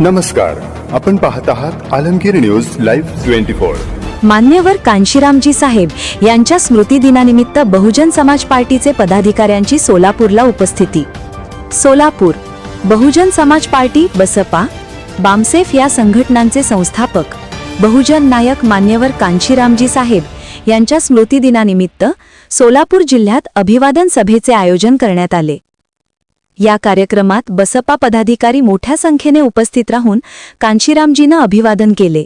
नमस्कार. आपण पाहत आहात Alamgir news live twenty four. मान्यवर कांशीरामजी साहेब यांच्या स्मृतिदिनानिमित्त बहुजन समाज पार्टीचे पदाधिकाऱ्यांची सोलापूरला उपस्थिती. सोलापूर बहुजन समाज पार्टी बसपा बामसेफ या संघटनांचे संस्थापक बहुजन नायक मान्यवर कांशीरामजी साहेब यांच्या स्मृतिदिनानिमित्त सोलापूर जिल्ह्यात अभिवादन सभेचे आयोजन करण्यात आले. या कार्यक्रमात बसपा पदाधिकारी मोठ्या संख्येने उपस्थित राहून कांशीरामजींना अभिवादन केले.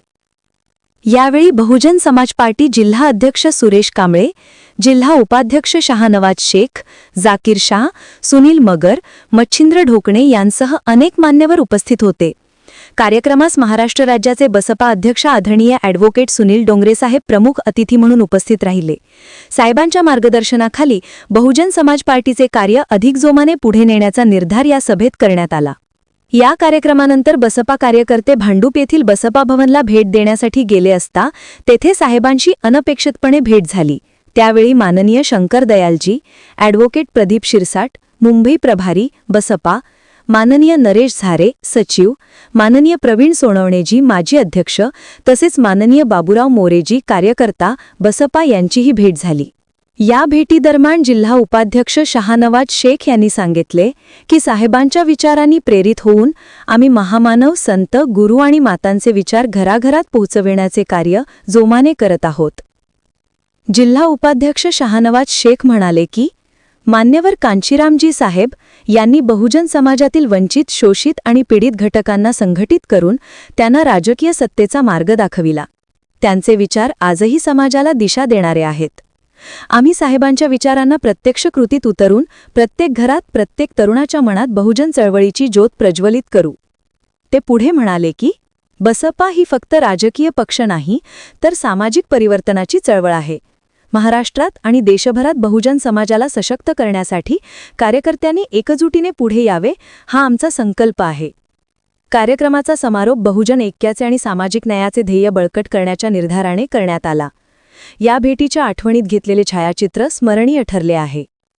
यावेळी बहुजन समाज पार्टी जिल्हा अध्यक्ष सुरेश कांबळे जिल्हा उपाध्यक्ष शहानवाज शेख जाकीर शाह सुनील मगर मच्छिंद्र ढोकणे यांसह अनेक मान्यवर उपस्थित होते. कार्यक्रमास महाराष्ट्र राज्याचे बसपा अध्यक्ष आदरणीय ॲडव्होकेट सुनील डोंगरेसाहेब प्रमुख अतिथी म्हणून उपस्थित राहिले. साहेबांच्या मार्गदर्शनाखाली बहुजन समाज पार्टीचे कार्य अधिक जोमाने पुढे नेण्याचा निर्धार या सभेत करण्यात आला. या कार्यक्रमानंतर बसपा कार्यकर्ते भांडूप येथील बसपा भवनला भेट देण्यासाठी गेले असता तेथे साहेबांशी अनपेक्षितपणे भेट झाली. त्यावेळी माननीय शंकर दयालजी ॲडव्होकेट प्रदीप शिरसाट मुंबई प्रभारी बसपा माननीय नरेश झारे सचिव माननीय प्रवीण सोनवणेजी माजी अध्यक्ष तसेच माननीय बाबूराव मोरेजी कार्यकर्ता बसपा यांचीही भेट झाली. या भेटीदरम्यान जिल्हा उपाध्यक्ष शहानवाज शेख यांनी सांगितले की साहेबांच्या विचारांनी प्रेरित होऊन आम्ही महामानव संत गुरु आणि मातांचे विचार घराघरात पोहोचविण्याचे कार्य जोमाने करत आहोत. जिल्हा उपाध्यक्ष शहानवाज शेख म्हणाले की मान्यवर कांशीरामजी साहेब यांनी बहुजन समाजातील वंचित शोषित आणि पीडित घटकांना संघटित करून त्यांना राजकीय सत्तेचा मार्ग दाखविला. त्यांचे विचार आजही समाजाला दिशा देणारे आहेत. आम्ही साहेबांच्या विचारांना प्रत्यक्ष कृतीत उतरून प्रत्येक घरात प्रत्येक तरुणाच्या मनात बहुजन चळवळीची ज्योत प्रज्वलित करू. ते पुढे म्हणाले की बसपा ही फक्त राजकीय पक्ष नाही तर सामाजिक परिवर्तनाची चळवळ आहे. महाराष्ट्रात आणि देशभरात बहुजन समाजाला सशक्त करण्यासाठी कार्यकर्त्यांनी एकजुटीने पुढे यावे हा आमचा संकल्प आहे. कार्यक्रमाचा समारोप बहुजन ऐक्याचे आणि सामाजिक न्यायाचे ध्येय बळकट करण्याच्या निर्धाराने करण्यात आला. या भेटीच्या आठवणीत घेतलेले छायाचित्र स्मरणीय ठरले आहे.